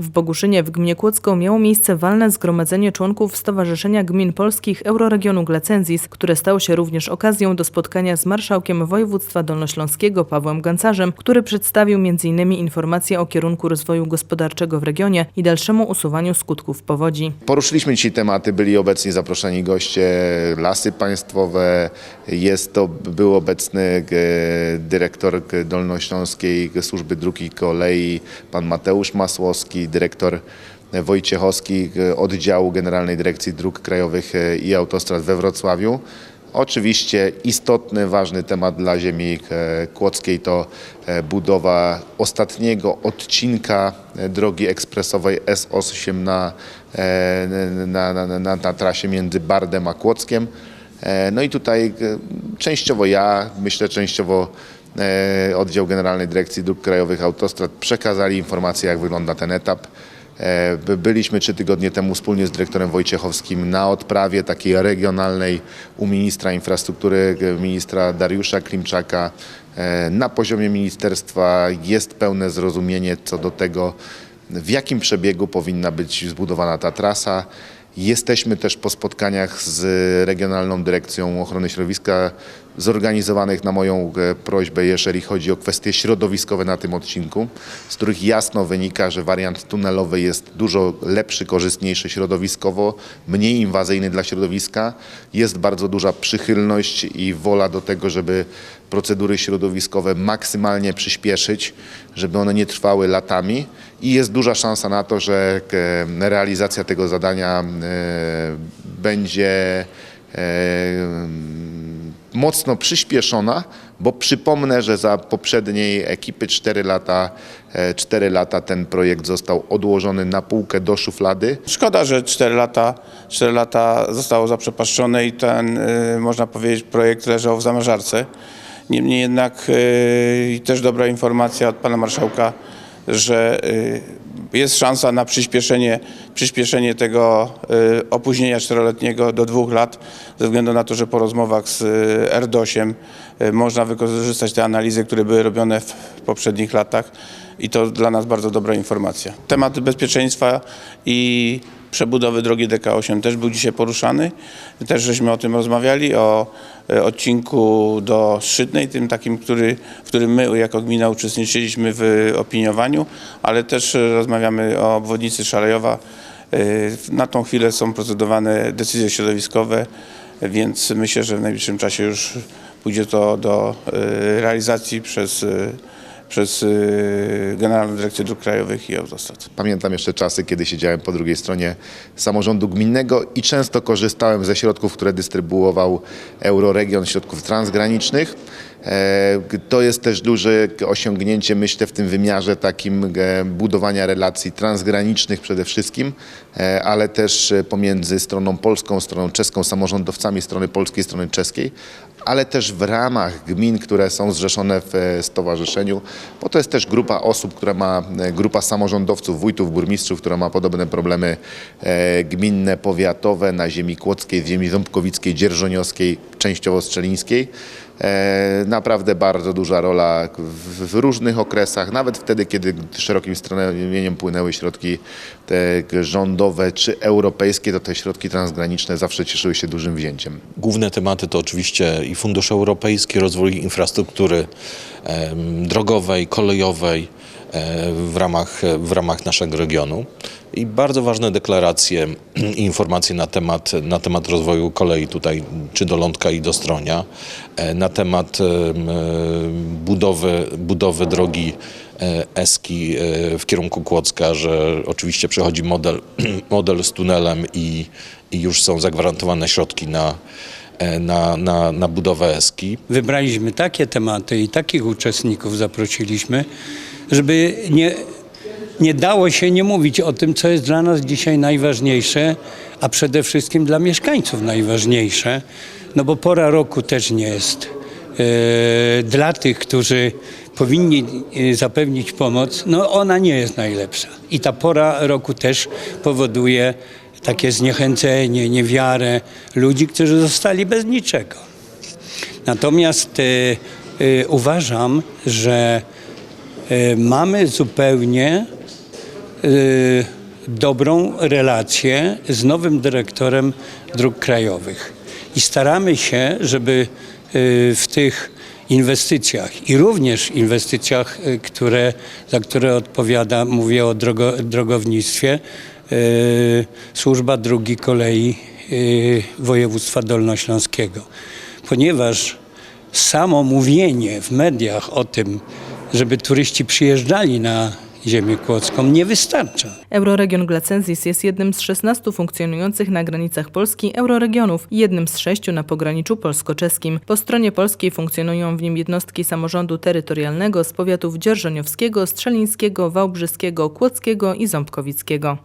W Boguszynie w gminie Kłodzko miało miejsce walne zgromadzenie członków Stowarzyszenia Gmin Polskich Euroregionu Glacenzis, które stało się również okazją do spotkania z marszałkiem województwa dolnośląskiego Pawłem Gancarzem, który przedstawił m.in. informacje o kierunku rozwoju gospodarczego w regionie i dalszemu usuwaniu skutków powodzi. Poruszyliśmy dzisiaj tematy, byli obecni zaproszeni goście, lasy państwowe, jest to, był obecny e, dyrektor Dolnośląskiej Służby Dróg i Kolei, pan Mateusz Masłowski, dyrektor Wojciechowski e, oddziału Generalnej Dyrekcji Dróg Krajowych e, i Autostrad we Wrocławiu. Oczywiście istotny, ważny temat dla ziemi e, kłodzkiej to budowa ostatniego odcinka drogi ekspresowej S8 na, na, na, na, na, trasie między Bardem a Kłodzkiem. No i tutaj częściowo ja, myślę częściowo oddział Generalnej Dyrekcji Dróg Krajowych Autostrad przekazali informacje jak wygląda ten etap. E, by- Byliśmy trzy tygodnie temu wspólnie z dyrektorem Wojciechowskim na odprawie takiej regionalnej u ministra infrastruktury, e, ministra Dariusza Klimczaka. E, Na poziomie ministerstwa jest pełne zrozumienie co do tego, w jakim przebiegu powinna być zbudowana ta trasa. Jesteśmy też po spotkaniach z Regionalną Dyrekcją Ochrony Środowiska, zorganizowanych na moją e, prośbę, jeżeli chodzi o kwestie środowiskowe na tym odcinku, z których jasno wynika, że wariant tunelowy jest dużo lepszy, korzystniejszy środowiskowo, mniej inwazyjny dla środowiska. Jest bardzo duża przychylność i wola do tego, żeby procedury środowiskowe maksymalnie przyspieszyć, żeby one nie trwały latami i jest duża szansa na to, że e, realizacja tego zadania e, będzie mocno przyspieszona, bo przypomnę, że za poprzedniej ekipy 4 lata, 4 lata ten projekt został odłożony na półkę do szuflady. Szkoda, że 4 lata, 4 lata zostało zaprzepaszczone i ten, y, można powiedzieć, projekt leżał w zamrażarce. Niemniej jednak y, też dobra informacja od pana marszałka, że jest szansa na przyspieszenie, przyspieszenie tego y, opóźnienia czteroletniego do dwóch lat, ze względu na to, że po rozmowach z y, RDOŚ-iem y, można wykorzystać te analizy, które były robione w poprzednich latach i to dla nas bardzo dobra informacja. Temat bezpieczeństwa i przebudowy drogi DK8 też był dzisiaj poruszany. Też żeśmy o tym rozmawiali, o e, odcinku do Szydnej, tym takim, który, w którym my jako gmina uczestniczyliśmy w opiniowaniu, ale też rozmawiamy o obwodnicy Szalejowa. E, Na tą chwilę są procedowane decyzje środowiskowe, więc myślę, że w najbliższym czasie już pójdzie to do e, realizacji przez przez y, Generalną Dyrekcję Dróg Krajowych i Autostrad. Pamiętam jeszcze czasy, kiedy siedziałem po drugiej stronie samorządu gminnego i często korzystałem ze środków, które dystrybuował Euroregion, środków transgranicznych. E, To jest też duże osiągnięcie, myślę, w tym wymiarze takim e, budowania relacji transgranicznych przede wszystkim, e, ale też pomiędzy stroną polską, stroną czeską, samorządowcami strony polskiej, strony czeskiej, ale też w ramach gmin, które są zrzeszone w e, stowarzyszeniu, bo to jest też grupa osób, która ma, e, grupa samorządowców, wójtów, burmistrzów, która ma podobne problemy e, gminne, powiatowe na ziemi kłodzkiej, ziemi ząbkowickiej, dzierżoniowskiej, częściowo strzelińskiej. E, Naprawdę bardzo duża rola w, różnych okresach, nawet wtedy, kiedy szerokim strumieniem płynęły środki rządowe czy europejskie, to te środki transgraniczne zawsze cieszyły się dużym wzięciem. Główne tematy to oczywiście i Fundusz Europejski, rozwój infrastruktury drogowej, kolejowej w ramach, w ramach naszego regionu. I bardzo ważne deklaracje i informacje na temat, na temat rozwoju kolei tutaj, czy do Lądka i do Stronia, e, na temat em, e, budowy, budowy drogi e, Eski e, w kierunku Kłodzka, że oczywiście przechodzi model, model z tunelem i, i już są zagwarantowane środki na, e, na, na, na budowę Eski. Wybraliśmy takie tematy i takich uczestników zaprosiliśmy, żeby nie, nie dało się nie mówić o tym, co jest dla nas dzisiaj najważniejsze, a przede wszystkim dla mieszkańców najważniejsze, no bo pora roku też nie jest e, dla tych, którzy powinni e, zapewnić pomoc, no ona nie jest najlepsza. I ta pora roku też powoduje takie zniechęcenie, niewiarę ludzi, którzy zostali bez niczego. Natomiast e, uważam, że mamy zupełnie y, dobrą relację z nowym dyrektorem dróg krajowych. I staramy się, żeby y, w tych inwestycjach i również inwestycjach, które, za które odpowiada, mówię o drogo, drogownictwie, służba drugi kolei województwa dolnośląskiego. Ponieważ samo mówienie w mediach o tym, żeby turyści przyjeżdżali na ziemię kłodzką nie wystarcza. Euroregion Glacensis jest jednym z 16 funkcjonujących na granicach Polski euroregionów jednym z sześciu na pograniczu polsko-czeskim. Po stronie polskiej funkcjonują w nim jednostki samorządu terytorialnego z powiatów dzierżoniowskiego, strzelińskiego, wałbrzyskiego, kłodzkiego i ząbkowickiego.